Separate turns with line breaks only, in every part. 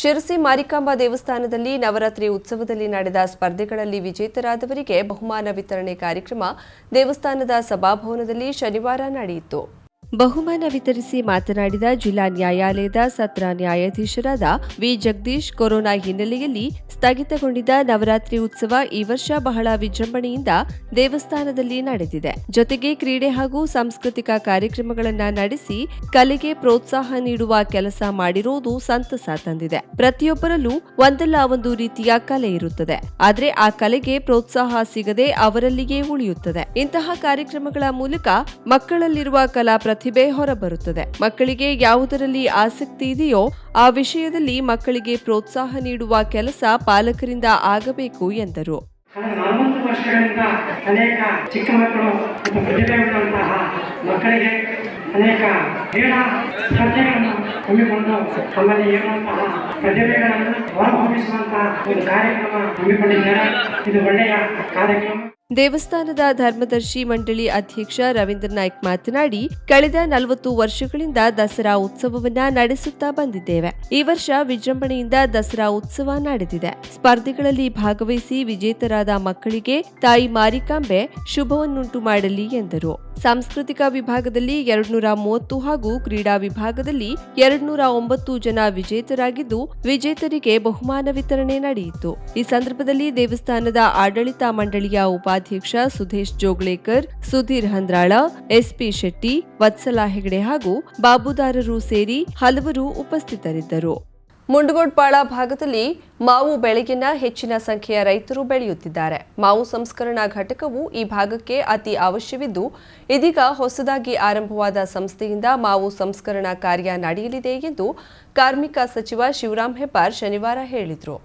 ಶಿರಸಿ ಮಾರಿಕಾಂಬಾ ದೇವಸ್ಥಾನದಲ್ಲಿ ನವರಾತ್ರಿ ಉತ್ಸವದಲ್ಲಿ ನಡೆದ ಸ್ಪರ್ಧೆಗಳಲ್ಲಿ ವಿಜೇತರಾದವರಿಗೆ ಬಹುಮಾನ ವಿತರಣೆ ಕಾರ್ಯಕ್ರಮ ದೇವಸ್ಥಾನದ ಸಭಾಭವನದಲ್ಲಿ ಶನಿವಾರ ನಡೆಯಿತು. ಬಹುಮಾನ ವಿತರಿಸಿ ಮಾತನಾಡಿದ ಜಿಲ್ಲಾ ನ್ಯಾಯಾಲಯದ ಸತ್ರ ನ್ಯಾಯಾಧೀಶರಾದ ವಿ. ಜಗದೀಶ್ ಕೊರೋನಾ ಹಿನ್ನೆಲೆಯಲ್ಲಿ ಸ್ಥಗಿತಗೊಂಡಿದ್ದ ನವರಾತ್ರಿ ಉತ್ಸವ ಈ ವರ್ಷ ಬಹಳ ವಿಜೃಂಭಣೆಯಿಂದ ದೇವಸ್ಥಾನದಲ್ಲಿ ನಡೆದಿದೆ. ಜೊತೆಗೆ ಕ್ರೀಡೆ ಹಾಗೂ ಸಾಂಸ್ಕೃತಿಕ ಕಾರ್ಯಕ್ರಮಗಳನ್ನ ನಡೆಸಿ ಕಲೆಗೆ ಪ್ರೋತ್ಸಾಹ ನೀಡುವ ಕೆಲಸ ಮಾಡಿರುವುದು ಸಂತಸ ತಂದಿದೆ. ಪ್ರತಿಯೊಬ್ಬರಲ್ಲೂ ಒಂದಲ್ಲ ಒಂದು ರೀತಿಯ ಕಲೆ ಇರುತ್ತದೆ. ಆದರೆ ಆ ಕಲೆಗೆ ಪ್ರೋತ್ಸಾಹ ಸಿಗದೆ ಅವರಲ್ಲಿಯೇ ಉಳಿಯುತ್ತದೆ. ಇಂತಹ ಕಾರ್ಯಕ್ರಮಗಳ ಮೂಲಕ ಮಕ್ಕಳಲ್ಲಿರುವ ಕಲಾ ಪ್ರತಿಭೆ ಹೊರಬರುತ್ತದೆ. ಮಕ್ಕಳಿಗೆ ಯಾವುದರಲ್ಲಿ ಆಸಕ್ತಿ ಇದೆಯೋ ಆ ವಿಷಯದಲ್ಲಿ ಮಕ್ಕಳಿಗೆ ಪ್ರೋತ್ಸಾಹ ನೀಡುವ ಕೆಲಸ ಪಾಲಕರಿಂದ ಆಗಬೇಕು ಎಂದರು.
ನಲವತ್ತು ವರ್ಷಗಳಿಂದ ಅನೇಕ ಚಿಕ್ಕ ಮಕ್ಕಳು ಮತ್ತು ಪ್ರತಿಭೆ ಮಕ್ಕಳಿಗೆ ಅನೇಕ ಕ್ರೀಡಾ ಸ್ಪರ್ಧೆಗಳನ್ನು ಹಮ್ಮಿಕೊಂಡು ತಮ್ಮಲ್ಲಿ ಇರುವಂತಹ ಪ್ರತಿಭೆಗಳನ್ನು ಹೊರಹೊಮ್ಮಿಸುವಂತಹ ಒಂದು ಕಾರ್ಯಕ್ರಮ ಹಮ್ಮಿಕೊಂಡಿದ್ದಾರೆ. ಇದು ಒಳ್ಳೆಯ ಕಾರ್ಯಕ್ರಮ.
ದೇವಸ್ಥಾನದ ಧರ್ಮದರ್ಶಿ ಮಂಡಳಿ ಅಧ್ಯಕ್ಷ ರವೀಂದ್ರ ನಾಯ್ಕ್ ಮಾತನಾಡಿ, ಕಳೆದ ನಲವತ್ತು ವರ್ಷಗಳಿಂದ ದಸರಾ ಉತ್ಸವವನ್ನ ನಡೆಸುತ್ತಾ ಬಂದಿದ್ದೇವೆ. ಈ ವರ್ಷ ವಿಜೃಂಭಣೆಯಿಂದ ದಸರಾ ಉತ್ಸವ ನಡೆದಿದೆ. ಸ್ಪರ್ಧೆಗಳಲ್ಲಿ ಭಾಗವಹಿಸಿ ವಿಜೇತರಾದ ಮಕ್ಕಳಿಗೆ ತಾಯಿ ಮಾರಿಕಾಂಬೆ ಶುಭವನ್ನುಂಟು ಮಾಡಲಿ ಎಂದರು. ಸಾಂಸ್ಕೃತಿಕ ವಿಭಾಗದಲ್ಲಿ ಎರಡ್ನೂರ ಮೂವತ್ತು ಹಾಗೂ ಕ್ರೀಡಾ ವಿಭಾಗದಲ್ಲಿ ಎರಡ್ನೂರ ಒಂಬತ್ತು ಜನ ವಿಜೇತರಾಗಿದ್ದು, ವಿಜೇತರಿಗೆ ಬಹುಮಾನ ವಿತರಣೆ ನಡೆಯಿತು. ಈ ಸಂದರ್ಭದಲ್ಲಿ ದೇವಸ್ಥಾನದ ಆಡಳಿತ ಮಂಡಳಿಯ ಉಪಾಧ್ಯಕ್ಷ ಸುಧೇಶ್ ಜೋಗ್ಳೇಕರ್ ಸುಧೀರ್ ಹಂದ್ರಾಳ, ಎಸ್ಪಿ ಶೆಟ್ಟಿ, ವತ್ಸಲಾ ಹೆಗಡೆ ಹಾಗೂ ಬಾಬುದಾರರು ಸೇರಿ ಹಲವರು ಉಪಸ್ಥಿತರಿದ್ದರು. ಮುಂಡಗೋಡ್ಪಾಳ ಭಾಗದಲ್ಲಿ ಮಾವು ಬೆಳೆಗಿನ ಹೆಚ್ಚಿನ ಸಂಖ್ಯೆಯ ರೈತರು ಬೆಳೆಯುತ್ತಿದ್ದಾರೆ. ಮಾವು ಸಂಸ್ಕರಣಾ ಘಟಕವು ಈ ಭಾಗಕ್ಕೆ ಅತಿ ಅವಶ್ಯವಿದ್ದು, ಇದೀಗ ಹೊಸದಾಗಿ ಆರಂಭವಾದ ಸಂಸ್ಥೆಯಿಂದ ಮಾವು ಸಂಸ್ಕರಣಾ ಕಾರ್ಯ ನಡೆಯಲಿದೆ ಎಂದು ಕಾರ್ಮಿಕ ಸಚಿವ ಶಿವರಾಂ ಹೆಬ್ಬಾರ್ ಶನಿವಾರ ಹೇಳಿದರು.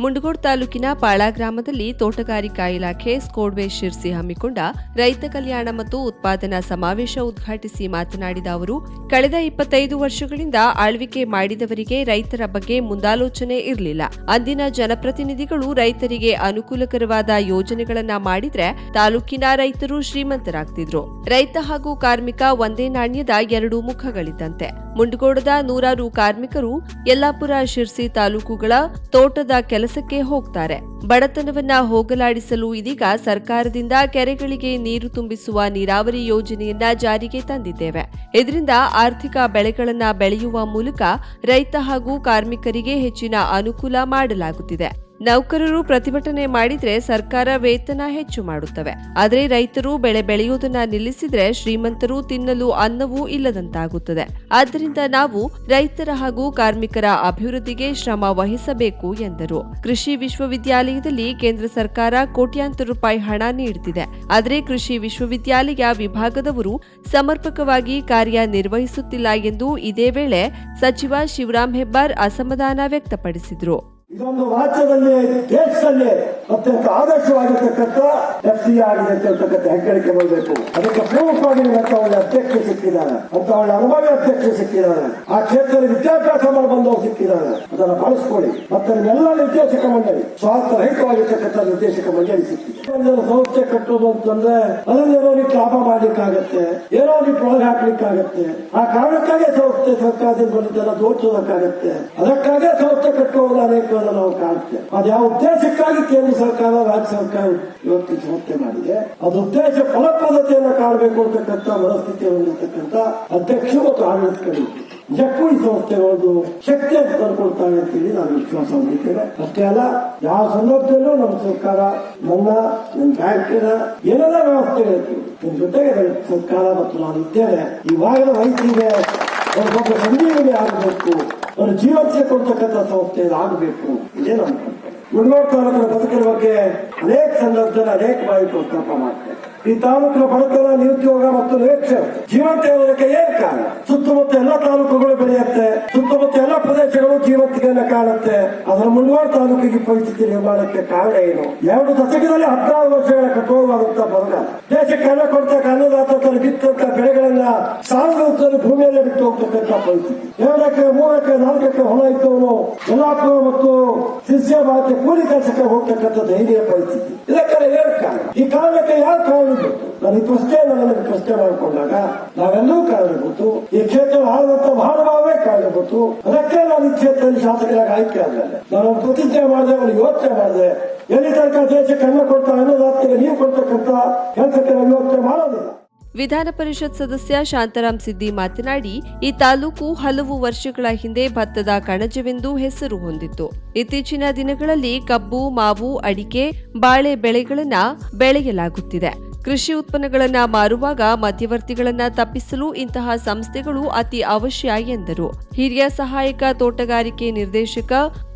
ಮುಂಡಗೋಡ್ ತಾಲೂಕಿನ ಪಾಳ ಗ್ರಾಮದಲ್ಲಿ ತೋಟಗಾರಿಕಾ ಇಲಾಖೆ ಸ್ಕೋಡ್ವೆ ಶಿರ್ಸಿ ಹಮ್ಮಿಕೊಂಡ ರೈತ ಕಲ್ಯಾಣ ಮತ್ತು ಉತ್ಪಾದನಾ ಸಮಾವೇಶ ಉದ್ಘಾಟಿಸಿ ಮಾತನಾಡಿದ ಅವರು, ಕಳೆದ ಇಪ್ಪತ್ತೈದು ವರ್ಷಗಳಿಂದ ಆಳ್ವಿಕೆ ಮಾಡಿದವರಿಗೆ ರೈತರ ಬಗ್ಗೆ ಮುಂದಾಲೋಚನೆ ಇರಲಿಲ್ಲ. ಅಂದಿನ ಜನಪ್ರತಿನಿಧಿಗಳು ರೈತರಿಗೆ ಅನುಕೂಲಕರವಾದ ಯೋಜನೆಗಳನ್ನ ಮಾಡಿದ್ರೆ ತಾಲೂಕಿನ ರೈತರು ಶ್ರೀಮಂತರಾಗ್ತಿದ್ರು. ರೈತ ಹಾಗೂ ಕಾರ್ಮಿಕ ಒಂದೇ ನಾಣ್ಯದ ಎರಡು ಮುಖಗಳಿದ್ದಂತೆ. ಮುಂಡಗೋಡದ ನೂರಾರು ಕಾರ್ಮಿಕರು ಯಲ್ಲಾಪುರ ಶಿರ್ಸಿ ತಾಲೂಕುಗಳ ತೋಟದ ಕೆಲಸಕ್ಕೆ ಹೋಗ್ತಾರೆ. ಬಡತನವನ್ನ ಹೋಗಲಾಡಿಸಲು ಇದೀಗ ಸರ್ಕಾರದಿಂದ ಕೆರೆಗಳಿಗೆ ನೀರು ತುಂಬಿಸುವ ನೀರಾವರಿ ಯೋಜನೆಯನ್ನ ಜಾರಿಗೆ ತಂದಿದ್ದೇವೆ. ಇದರಿಂದ ಆರ್ಥಿಕ ಬೆಳೆಗಳನ್ನ ಬೆಳೆಯುವ ಮೂಲಕ ರೈತ ಹಾಗೂ ಕಾರ್ಮಿಕರಿಗೆ ಹೆಚ್ಚಿನ ಅನುಕೂಲ ಮಾಡಲಾಗುತ್ತಿದೆ. ನೌಕರರು ಪ್ರತಿಭಟನೆ ಮಾಡಿದ್ರೆ ಸರ್ಕಾರ ವೇತನ ಹೆಚ್ಚು ಮಾಡುತ್ತವೆ. ಆದರೆ ರೈತರು ಬೆಳೆ ಬೆಳೆಯುವುದನ್ನ ನಿಲ್ಲಿಸಿದ್ರೆ ಶ್ರೀಮಂತರು ತಿನ್ನಲು ಅನ್ನವೂ ಇಲ್ಲದಂತಾಗುತ್ತದೆ. ಆದ್ದರಿಂದ ನಾವು ರೈತರ ಹಾಗೂ ಕಾರ್ಮಿಕರ ಅಭಿವೃದ್ಧಿಗೆ ಶ್ರಮ ವಹಿಸಬೇಕು ಎಂದರು. ಕೃಷಿ ವಿಶ್ವವಿದ್ಯಾಲಯದಲ್ಲಿ ಕೇಂದ್ರ ಸರ್ಕಾರ ಕೋಟ್ಯಾಂತರ ರೂಪಾಯಿ ಹಣ ನೀಡುತ್ತಿದೆ. ಆದರೆ ಕೃಷಿ ವಿಶ್ವವಿದ್ಯಾಲಯ ವಿಭಾಗದವರು ಸಮರ್ಪಕವಾಗಿ ಕಾರ್ಯನಿರ್ವಹಿಸುತ್ತಿಲ್ಲ ಎಂದು ಇದೇ ವೇಳೆ ಸಚಿವ ಶಿವರಾಮ್ ಹೆಬ್ಬಾರ್ ಅಸಮಾಧಾನ ವ್ಯಕ್ತಪಡಿಸಿದರು.
ಇದೊಂದು ರಾಜ್ಯದಲ್ಲಿ, ದೇಶದಲ್ಲಿ ಅತ್ಯಂತ ಆದರ್ಶವಾಗಿರ್ತಕ್ಕಂಥ ಎಫ್ ಸಿ ಆಗಿದೆ ಅಂತ ಹೆಗ್ಗಳಿಕೆ ಬರಬೇಕು ಅದಕ್ಕೆ ಪ್ರಮುಖವಾಗಿ ಒಳ್ಳೆ ಅಧ್ಯಕ್ಷ ಸಿಕ್ಕಿದ್ದಾರೆ. ಅಂತ ಒಳ್ಳೆ ಅನುಭವಿ ಅಧ್ಯಕ್ಷ ಸಿಕ್ಕಿದ್ದಾರೆ. ಆ ಕ್ಷೇತ್ರದಲ್ಲಿ ವಿದ್ಯಾಭ್ಯಾಸ ಬಂದವರು ಸಿಕ್ಕಿದ್ದಾರೆ. ಅದನ್ನ ಬಳಸ್ಕೊಳ್ಳಿ. ಮತ್ತೆ ನಿಮ್ಮೆಲ್ಲ ನಿರ್ದೇಶಕ ಮಂಡಳಿ ಸ್ವಾರ್ಥ ರಹಿತವಾಗಿರ್ತಕ್ಕಂಥ ನಿರ್ದೇಶಕ ಮಂಡಳಿ ಸಿಕ್ಕಿದೆ. ಸಂಸ್ಥೆ ಕಟ್ಟೋದು ಅಂತಂದ್ರೆ ಅದನ್ನು ಏನೋ ನೀವು ಲಾಭ ಮಾಡ್ಲಿಕ್ಕಾಗತ್ತೆ, ಏನೋ ನೀವು ಒಳಗೆ ಹಾಕ್ಲಿಕ್ಕಾಗತ್ತೆ. ಆ ಕಾರಣಕ್ಕಾಗಿ ಸಂಸ್ಥೆ ಸರ್ಕಾರದಿಂದ ಬಂದಿದ್ದೆಲ್ಲ ದೋಚೋದಕ್ಕಾಗತ್ತೆ ಅದಕ್ಕಾಗೇ ಸಂಸ್ಥೆ ಕಟ್ಟುವುದು ಅನೇಕ ನಾವು ಕಾಣ್ತೇವೆ ಅದು ಯಾವ ಉದ್ದೇಶಕ್ಕಾಗಿ ಕೇಂದ್ರ ಸರ್ಕಾರ, ರಾಜ್ಯ ಸರ್ಕಾರ ಇವತ್ತು ಸಂಸ್ಥೆ ಮಾಡಿದೆ? ಅದು ಉದ್ದೇಶ ಫಲಪ್ರದತೆಯನ್ನು ಕಾಣಬೇಕು ಅಂತಕ್ಕಂಥ ಮನಸ್ಥಿತಿ ಹೊಂದಿರತಕ್ಕಂಥ ಅಧ್ಯಕ್ಷರು ಮತ್ತು ಆಡಳಿತಗಳು ನಿಜಕ್ಕೂ ಈ ಸಂಸ್ಥೆ ಒಂದು ಶಕ್ತಿಯನ್ನು ತಂದುಕೊಡ್ತಾರೆ ಅಂತೇಳಿ ನಾನು ವಿಶ್ವಾಸ ಹೊಂದಿದ್ದೇನೆ. ಅಷ್ಟೇ ಅಲ್ಲ, ಯಾವ ಸಂದರ್ಭದಲ್ಲೂ ನಮ್ಮ ಸರ್ಕಾರ ನನ್ನ ನನ್ನ ಬ್ಯಾಂಕಿನ ಏನೆಲ್ಲ ವ್ಯವಸ್ಥೆಗಳಿತ್ತು ನಿಮ್ಮ ಜೊತೆಗೆ ಸರ್ಕಾರ ಮತ್ತು ನಾನು ಇದ್ದೇನೆ. ಇವಾಗ ರೈತರಿಗೆ ಸಂಜೀವನಿ ಆಗಬೇಕು. ಒಂದು ಜೀವಕ್ಕೆ ಕೊಡ್ತಕ್ಕಂಥ ಸಂಸ್ಥೆ ಆಗಬೇಕು. ಇದೇ ನಮ್ಮ ಮುನ್ನೋಡ್ ತಾಲೂಕಿನ ಬದುಕಿನ ಬಗ್ಗೆ ಅನೇಕ ಸಂದರ್ಭದಲ್ಲಿ ಅನೇಕ ಬಾರಿ ಪ್ರಸ್ತಾಪ ಮಾಡ್ತೇವೆ ಈ ತಾಲೂಕಿನ ಬಡತನ ನಿರುದ್ಯೋಗ ಮತ್ತು ನಿರೀಕ್ಷೆ ಜೀವಂತ ಇರೋದಕ್ಕೆ ಏನ್ ಕಾರಣ? ಸುತ್ತಮುತ್ತ ಎಲ್ಲ ತಾಲೂಕುಗಳು ಬೆಳೆಯುತ್ತೆ. ಎಲ್ಲ ಜೀವತ್ತಿಗೆಲ್ಲ ಕಾಣುತ್ತೆ. ಅದರ ಮುನ್ನೋಡ್ ತಾಲೂಕಿಗೆ ಪರಿಸ್ಥಿತಿ ನಿರ್ಮಾಣಕ್ಕೆ ಕಾರಣ ಏನು? ಎರಡು ದಶಕದಲ್ಲಿ ಹದಿನಾರು ವರ್ಷಗಳ ಕಠೋರವಾದಂತಹ ಬರಗ ದೇಶಕ್ಕೆ ಅನ್ನ ಕೊಡ್ತಕ್ಕ ಅನ್ನದಾತ ಬಿತ್ತಂತ ಬೆಳೆಗಳನ್ನ ಸಾವಿರ ಭೂಮಿಯಲ್ಲಿ ಬಿಟ್ಟು ಹೋಗ್ತಕ್ಕಂಥ ಪರಿಸ್ಥಿತಿ. ಎರಡು ಮೂರಕ್ಕೆ ನಾಲ್ಕಕ್ಕೆ ಹೊಲ ಇದ್ದವನು ಮತ್ತು ಶಿಷ್ಯ ಭಾರತ ಕೂಲಿ ಕೆಲಸಕ್ಕೆ ಹೋಗ್ತಕ್ಕಂಥ ಧೈರ್ಯ ಪರಿಸ್ಥಿತಿ. ಇದಕ್ಕೆ ಏನು ಕಾರಣ. ಈ ಕಾರಣಕ್ಕೆ ಯಾವ ಕಾರಣಭೂತು ನಾನು ಈ ಪ್ರಶ್ನೆ ನನಗೆ ಮಾಡಿಕೊಂಡಾಗ ನಾವೆಲ್ಲರೂ ಕಾರಣಭೂತು ಈ ಕ್ಷೇತ್ರ ಆಳುವಂತ ಮಹಾನುಭಾವೇ ಕಾರಣಭೂತು ಅದಕ್ಕೆ ನಾನು ಈ ಕ್ಷೇತ್ರದಲ್ಲಿ ಶಾಸಕರಾಗಿ ಆಯ್ಕೆ ಆಗಲಿಲ್ಲ ನಾನು ಪ್ರತಿಜ್ಞೆ ಮಾಡಿದೆ, ಒಂದು ಯೋಚನೆ ಮಾಡಿದೆ. ಎಲ್ಲಿ ತನಕ ದೇಶಕ್ಕೆ ಅನ್ನ ಕೊಡ್ತಾ ಅನ್ನೋದಾಗ್ತಿಗೆ ನೀವು ಕೊಡ್ತಕ್ಕಂತ ಕೆಲಸಕ್ಕೆ ನಾನು ಯೋಚನೆ ಮಾಡೋದಿಲ್ಲ.
ವಿಧಾನ ಪರಿಷತ್ ಸದಸ್ಯ ಶಾಂತರಾಮ್ ಸಿದ್ದಿ ಮಾತನಾಡಿ, ಈ ತಾಲೂಕು ಹಲವು ವರ್ಷಗಳ ಹಿಂದೆ ಭತ್ತದ ಕಣಜವೆಂದು ಹೆಸರು ಹೊಂದಿತ್ತು. ಇತ್ತೀಚಿನ ದಿನಗಳಲ್ಲಿ ಕಬ್ಬು, ಮಾವು, ಅಡಿಕೆ, ಬಾಳೆ ಬೆಳೆಗಳನ್ನು ಬೆಳೆಯಲಾಗುತ್ತಿದೆ. ಕೃಷಿ ಉತ್ಪನ್ನಗಳನ್ನು ಮಾರುವಾಗ ಮಧ್ಯವರ್ತಿಗಳನ್ನು ತಪ್ಪಿಸಲು ಇಂತಹ ಸಂಸ್ಥೆಗಳು ಅತಿ ಅವಶ್ಯ ಎಂದರು. ಹಿರಿಯ ಸಹಾಯಕ ತೋಟಗಾರಿಕೆ ನಿರ್ದೇಶಕ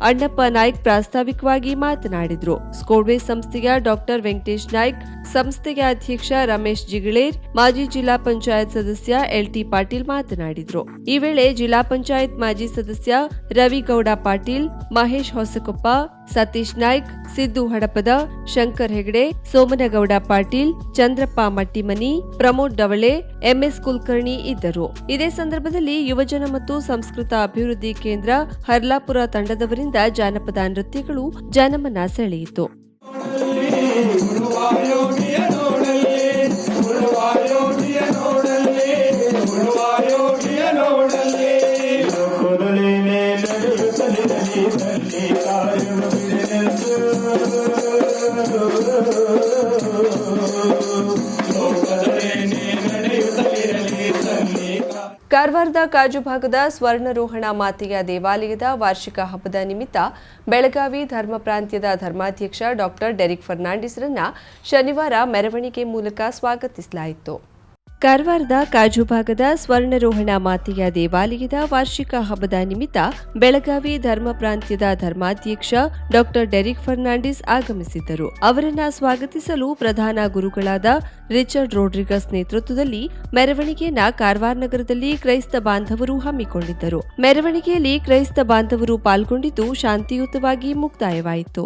ಅಣ್ಣಪ್ಪ ನಾಯ್ಕ್ ಪ್ರಾಸ್ತಾವಿಕವಾಗಿ ಮಾತನಾಡಿದರು. ಸ್ಕೋಡ್ವೆ ಸಂಸ್ಥೆಯ ಡಾಕ್ಟರ್ ವೆಂಕಟೇಶ್ ನಾಯ್ಕ್ ಸಂಸ್ಥೆಯ ಅಧ್ಯಕ್ಷ ರಮೇಶ್ ಜಿಗಳೇರ್, ಮಾಜಿ ಜಿಲ್ಲಾ ಪಂಚಾಯತ್ ಸದಸ್ಯ ಎಲ್ಟಿ ಪಾಟೀಲ್ ಮಾತನಾಡಿದರು. ಈ ವೇಳೆ ಜಿಲ್ಲಾ ಪಂಚಾಯತ್ ಮಾಜಿ ಸದಸ್ಯ ರವಿಗೌಡ ಪಾಟೀಲ್, ಮಹೇಶ್ ಹೊಸಕೊಪ್ಪ, ಸತೀಶ್ ನಾಯ್ಕ್, ಸಿದ್ದು ಹಡಪದ, ಶಂಕರ್ ಹೆಗಡೆ, ಸೋಮನಗೌಡ ಪಾಟೀಲ್ ಚಂದ್ರಪ್ಪ ಮಟ್ಟಿಮನಿ, ಪ್ರಮೋದ್ ಡವಳೆ, ಎಂಎಸ್ ಕುಲಕರ್ಣಿ ಇದ್ದರು. ಇದೇ ಸಂದರ್ಭದಲ್ಲಿ ಯುವಜನ ಮತ್ತು ಸಂಸ್ಕೃತ ಅಭಿವೃದ್ಧಿ ಕೇಂದ್ರ ಹರ್ಲಾಪುರ ತಂಡದವರಿಂದ ಜಾನಪದ ನೃತ್ಯಗಳು ಜನಮನ ಸೆಳೆಯಿತು. ಕಾರವಾರದ ಕಾಜು ಭಾಗದ ಸ್ವರ್ಣರೋಹಣ ಮಾತೆಯ ದೇವಾಲಯದ ವಾರ್ಷಿಕ ಹಬ್ಬದ ನಿಮಿತ್ತ ಬೆಳಗಾವಿ ಧರ್ಮ ಪ್ರಾಂತ್ಯದ ಧರ್ಮಾಧ್ಯಕ್ಷ ಡಾಕ್ಟರ್ ಡೆರಿಕ್ ಫರ್ನಾಂಡಿಸ್ರನ್ನ ಶನಿವಾರ ಮೆರವಣಿಗೆ ಮೂಲಕ ಸ್ವಾಗತಿಸಲಾಯಿತು. ಕಾರವಾರದ ಕಾಜು ಭಾಗದ ಸ್ವರ್ಣರೋಹಣ ಮಾತೆಯ ದೇವಾಲಯದ ವಾರ್ಷಿಕ ಹಬ್ಬದ ನಿಮಿತ್ತ ಬೆಳಗಾವಿ ಧರ್ಮ ಪ್ರಾಂತ್ಯದ ಧರ್ಮಾಧ್ಯಕ್ಷ ಡಾಕ್ಟರ್ ಡೆರಿಕ್ ಫರ್ನಾಂಡಿಸ್ ಆಗಮಿಸಿದ್ದರು. ಅವರನ್ನು ಸ್ವಾಗತಿಸಲು ಪ್ರಧಾನ ಗುರುಗಳಾದ ರಿಚರ್ಡ್ ರೋಡ್ರಿಗಸ್ ನೇತೃತ್ವದಲ್ಲಿ ಮೆರವಣಿಗೆಯನ್ನ ಕಾರವಾರ ನಗರದಲ್ಲಿ ಕ್ರೈಸ್ತ ಬಾಂಧವರು ಹಮ್ಮಿಕೊಂಡಿದ್ದರು. ಮೆರವಣಿಗೆಯಲ್ಲಿ ಕ್ರೈಸ್ತ ಬಾಂಧವರು ಪಾಲ್ಗೊಂಡಿದ್ದು ಶಾಂತಿಯುತವಾಗಿ ಮುಕ್ತಾಯವಾಯಿತು.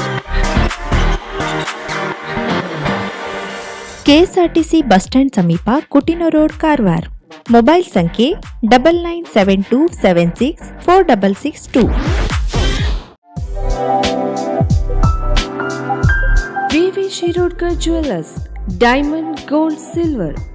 ಕೆಎಸ್ಆರ್ಟಿಸಿ ಬಸ್ ಸ್ಟ್ಯಾಂಡ್ ಸಮೀಪ ಕುಟಿನೋ ರೋಡ್ ಕಾರವಾರ ಮೊಬೈಲ್ ಸಂಖ್ಯೆ double nine seven two seven six four double six two
VV Shirodkar jewellers diamond gold silver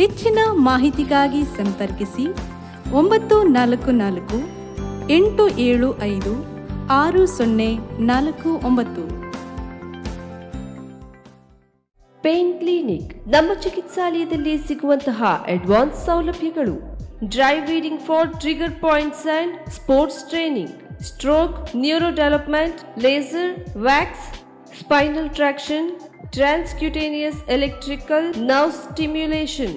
ಹೆಚ್ಚಿನ ಮಾಹಿತಿಗಾಗಿ ಸಂಪರ್ಕಿಸಿ ಒಂಬತ್ತು ನಾಲ್ಕು ನಾಲ್ಕು ಎಂಟು ಏಳು ಐದು ಆರು ಸೊನ್ನೆ ನಾಲ್ಕು ಒಂಬತ್ತು.
ಪೇನ್ ಕ್ಲಿನಿಕ್ ನಮ್ಮ ಚಿಕಿತ್ಸಾಲಯದಲ್ಲಿ ಸಿಗುವಂತಹ ಅಡ್ವಾನ್ಸ್ ಸೌಲಭ್ಯಗಳು. Dry needling for trigger points and sports training. Stroke neuro development laser, wax, spinal traction, transcutaneous electrical nerve stimulation.